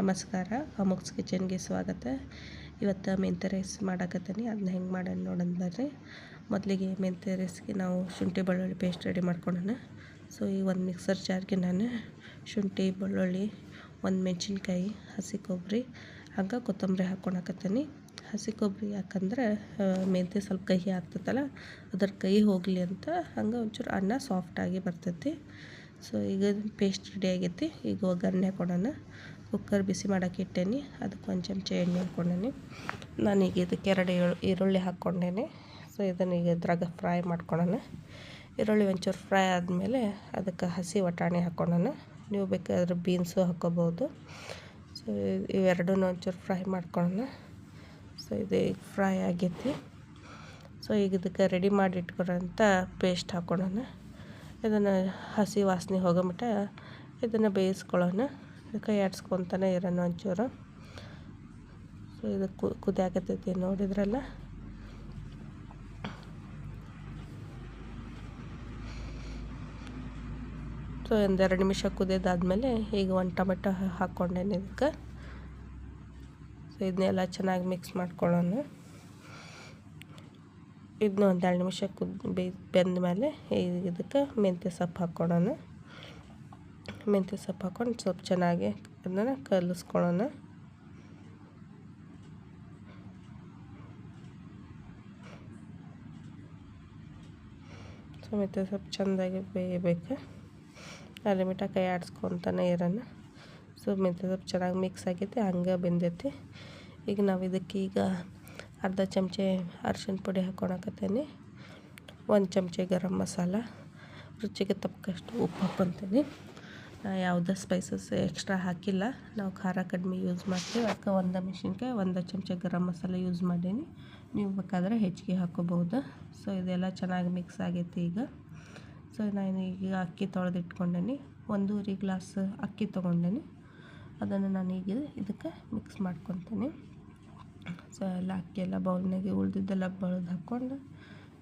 ನಮಸ್ಕಾರ. ಅಮುಕ್ಸ್ ಕಿಚನ್ಗೆ ಸ್ವಾಗತ. ಇವತ್ತು ಮೆಂತ್ಯ ರೈಸ್ ಮಾಡಕತ್ತೀನಿ. ಅದನ್ನ ಹೆಂಗೆ ಮಾಡೋಣ ನೋಡೋಣ ಬರ್ರಿ. ಮೊದಲಿಗೆ ಮೆಂತ್ಯ ರೈಸ್ಗೆ ನಾವು ಶುಂಠಿ, ಬೆಳ್ಳುಳ್ಳಿ ಪೇಸ್ಟ್ ರೆಡಿ ಮಾಡ್ಕೊಳ್ಳೋಣ ಸೊ ಈ ಒಂದು ಮಿಕ್ಸರ್ ಜಾರ್ಗೆ ನಾನು ಶುಂಠಿ, ಬೆಳ್ಳುಳ್ಳಿ, ಒಂದು ಮೆಣಸಿನ್ಕಾಯಿ, ಹಸಿ ಕೊಬ್ಬರಿ ಹಂಗೆ ಕೊತ್ತಂಬರಿ ಹಾಕ್ಕೊಳಕತ್ತೀನಿ ಹಸಿ ಕೊಬ್ಬರಿ ಯಾಕಂದ್ರೆ ಮೆಂತ್ಯ ಸ್ವಲ್ಪ ಕಹಿ ಆಗ್ತೈತಲ್ಲ ಅದರ ಕಹಿ ಹೋಗಲಿ ಅಂತ ಹಂಗೆ ಒಂಚೂರು ಅನ್ನ ಸಾಫ್ಟಾಗಿ ಬರ್ತೈತಿ. ಸೊ ಈಗ ಪೇಸ್ಟ್ ರೆಡಿ ಆಗೈತಿ. ಈಗ ಒಗ್ಗರಣೆ ಹಾಕೊಳೋಣ. ಕುಕ್ಕರ್ ಬಿಸಿ ಮಾಡೋಕೆ ಇಟ್ಟೇನಿ. ಅದಕ್ಕೆ ಒಂದು ಚಮಚ ಎಣ್ಣೆ ಹಾಕ್ಕೊಂಡೇನಿ. ನಾನೀಗ ಇದಕ್ಕೆ ಎರಡು ಈರುಳ್ಳಿ ಹಾಕ್ಕೊಂಡೇನೆ. ಸೊ ಇದನ್ನು ಈಗ ಇದ್ರಾಗ ಫ್ರೈ ಮಾಡ್ಕೊಳ್ಳೋಣ ಈರುಳ್ಳಿ ಒಂಚೂರು ಫ್ರೈ ಆದಮೇಲೆ ಅದಕ್ಕೆ ಹಸಿ ವಟಾಣಿ ಹಾಕ್ಕೊಳ್ಳೋಣ ನೀವು ಬೇಕಾದ್ರೆ ಬೀನ್ಸು ಹಾಕ್ಕೋಬೋದು. ಸೊ ಇವೆರಡೂ ಒಂಚೂರು ಫ್ರೈ ಮಾಡ್ಕೊಳ್ಳೋಣ ಸೊ ಇದು ಈಗ ಫ್ರೈ ಆಗೈತಿ. ಸೊ ಈಗ ಇದಕ್ಕೆ ರೆಡಿ ಮಾಡಿ ಇಟ್ಕೊಳಂಥ ಪೇಸ್ಟ್ ಹಾಕ್ಕೊಳ್ಳೋಣ ಇದನ್ನು ಹಸಿ ವಾಸನೆ ಮಟ್ಟ ಇದನ್ನು ಬೇಯಿಸ್ಕೊಳ್ಳೋಣ ಕೈ ಆಡ್ಸ್ಕೊತಾನೆ ಇರೋಣ ಒಂಚೂರು. ಸೊ ಇದು ಕುದಿಯಾಕತ್ತೈತಿ ನೋಡಿದ್ರಲ್ಲ ಸೊ ಒಂದೆರಡು ನಿಮಿಷ ಕುದಿಯೋದಾದ್ಮೇಲೆ ಈಗ ಒಂದು ಟೊಮೆಟೊ ಹಾಕ್ಕೊಂಡೇನೆ ಇದಕ್ಕೆ. ಸೊ ಇದನ್ನೆಲ್ಲ ಚೆನ್ನಾಗಿ ಮಿಕ್ಸ್ ಮಾಡ್ಕೊಳ್ಳೋಣ. ಇದನ್ನ ಒಂದೆರಡು ನಿಮಿಷ ಕುದ್ ಬೆಂದ ಮೇಲೆ ಇದಕ್ಕೆ ಮೆಂತ್ಯ ಸೊಪ್ಪು ಹಾಕ್ಕೊಳ್ಳೋಣ. ಮೆಂತ್ಯ ಸೊಪ್ಪು ಹಾಕ್ಕೊಂಡು ಸ್ವಲ್ಪ ಚೆನ್ನಾಗಿ ಅದನ್ನು ಕಲಿಸ್ಕೊಳ್ಳೋಣ. ಸೊ, ಮೆಂತ್ಯ ಸೊಪ್ಪು ಚೆಂದಾಗಿ ಬೇಯಬೇಕು. ಅಲ್ಲಿ ಮಿಠ ಕೈ ಆಡಿಸ್ಕೊತಾನೆ ಇರೋಣ. ಸೊ, ಮೆಂತ್ಯ ಸೊಪ್ಪು ಚೆನ್ನಾಗಿ ಮಿಕ್ಸ್ ಆಗೈತೆ, ಹಂಗೆ ಬೆಂದೈತಿ. ಈಗ ನಾವು ಇದಕ್ಕೆ ಈಗ ಅರ್ಧ ಚಮಚೆ ಅರ್ಶಿಣ ಪುಡಿ ಹಾಕ್ಕೊಳಕತ್ತೀನಿ ಒಂದು ಚಮಚೆ ಗರಂ ಮಸಾಲ. ರುಚಿಗೆ ತಕ್ಕಷ್ಟು ಉಪ್ಪು ಹಾಕ್ಕೊತೀನಿ. ಯಾವುದೇ ಸ್ಪೈಸಸ್ ಎಕ್ಸ್ಟ್ರಾ ಹಾಕಿಲ್ಲ. ನಾವು ಖಾರ ಕಡಿಮೆ ಯೂಸ್ ಮಾಡ್ತೀವಿ. ಅದಕ್ಕೆ ಒಂದು ಮೆಣಸಿನ್ಕಾಯಿ, ಒಂದು ಚಮಚ ಗರಂ ಮಸಾಲೆ ಯೂಸ್ ಮಾಡೀನಿ. ನೀವು ಬೇಕಾದರೆ ಹೆಚ್ಚಿಗೆ ಹಾಕೋಬಹುದು. ಸೊ ಇದೆಲ್ಲ ಚೆನ್ನಾಗಿ ಮಿಕ್ಸ್ ಆಗೈತಿ ಈಗ. ಸೊ ನಾನು ಈಗ ಅಕ್ಕಿ ತೊಳೆದಿಟ್ಕೊಂಡೇನಿ. ಒಂದೂವರೆ ಗ್ಲಾಸ್ ಅಕ್ಕಿ ತೊಗೊಂಡೇನಿ. ಅದನ್ನು ನಾನೀಗ ಇದಕ್ಕೆ ಮಿಕ್ಸ್ ಮಾಡ್ಕೊತೀನಿ. ಸೊ ಎಲ್ಲ ಅಕ್ಕಿ ಎಲ್ಲ ಬೌಲ್ನಾಗೆ ಉಳಿದಿದ್ದೆಲ್ಲ ಬಳ್ದು ಹಾಕ್ಕೊಂಡು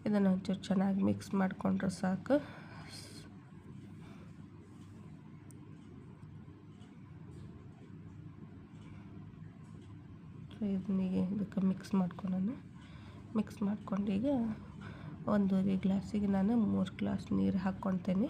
ಇದನ್ನು ಒಂಚೂರು ಚೆನ್ನಾಗಿ ಮಿಕ್ಸ್ ಮಾಡಿಕೊಂಡ್ರೆ ಸಾಕು ಸೊ ಇದನ್ನೀಗ ಇದಕ್ಕೆ ಮಿಕ್ಸ್ ಮಾಡ್ಕೊಳ್ಳೋಣ ಮಿಕ್ಸ್ ಮಾಡ್ಕೊಂಡು ಈಗ ಒಂದೂವರೆ ಗ್ಲಾಸಿಗೆ ನಾನು ಮೂರು ಗ್ಲಾಸ್ ನೀರು ಹಾಕ್ಕೊತೇನೆ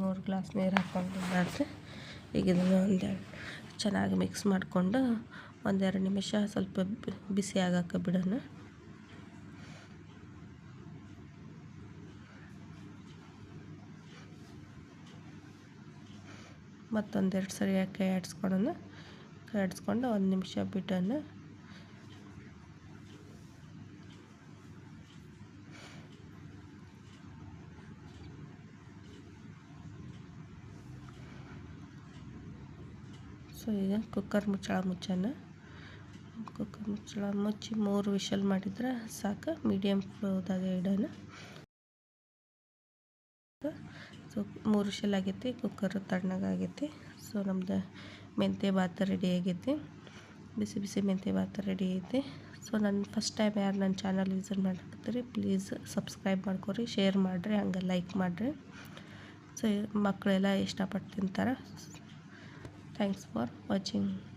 ಮೂರು ಗ್ಲಾಸ್ ನೀರು ಹಾಕ್ಕೊಂಡಿದ್ದಾದ್ರೆ ಈಗ ಇದನ್ನು ಒಂದೆರಡು ಚೆನ್ನಾಗಿ ಮಿಕ್ಸ್ ಮಾಡಿಕೊಂಡು ಒಂದೆರಡು ನಿಮಿಷ ಸ್ವಲ್ಪ ಬಿಸಿ ಆಗಕ್ಕೆ ಬಿಡೋಣ. ಮತ್ತೊಂದೆರಡು ಸರಿ ಕೈ ಆಡಿಸ್ಕೊಳ್ಳೋಣ? ಕೈ ಆಡಿಸ್ಕೊಂಡು ಒಂದು ನಿಮಿಷ ಬಿಟ್ಟನ್ನು ಸೊ ಈಗ ಕುಕ್ಕರ್ ಮುಚ್ಚಳ ಮುಚ್ಚೋಣ. ಕುಕ್ಕರ್ ಮುಚ್ಚಳ ಮುಚ್ಚಿ ಮೂರು ವಿಷಲ್ ಮಾಡಿದ್ರೆ ಸಾಕು. ಮೀಡಿಯಮ್ ಫ್ಲೋದಾಗ ಇಡೋಣ. ಸೊ ಮೂರು ಶೆಲ್ ಆಗೈತಿ ಕುಕ್ಕರ್ ತಣ್ಣಗಾಗೈತಿ ಸೊ ನಮ್ದು ಮೆಂತ್ಯ ಭಾತ ರೆಡಿ ಆಗೈತಿ. ಬಿಸಿ ಬಿಸಿ ಮೆಂತ್ಯ ಭಾತ ರೆಡಿ ಐತಿ ಸೊ ನನ್ನ ಫಸ್ಟ್ ಟೈಮ್ ಯಾರು ನನ್ನ ಚಾನಲ್ ವಿಸಿಟ್ ಮಾಡಕತ್ತೀರಿ ಪ್ಲೀಸ್ ಸಬ್ಸ್ಕ್ರೈಬ್ ಮಾಡ್ಕೊರಿ ಶೇರ್ ಮಾಡಿರಿ, ಹಂಗೆ ಲೈಕ್ ಮಾಡಿರಿ. ಸೊ ಮಕ್ಕಳೆಲ್ಲ ಇಷ್ಟಪಟ್ಟು ತಿಂತಾರೆ. Thanks for watching.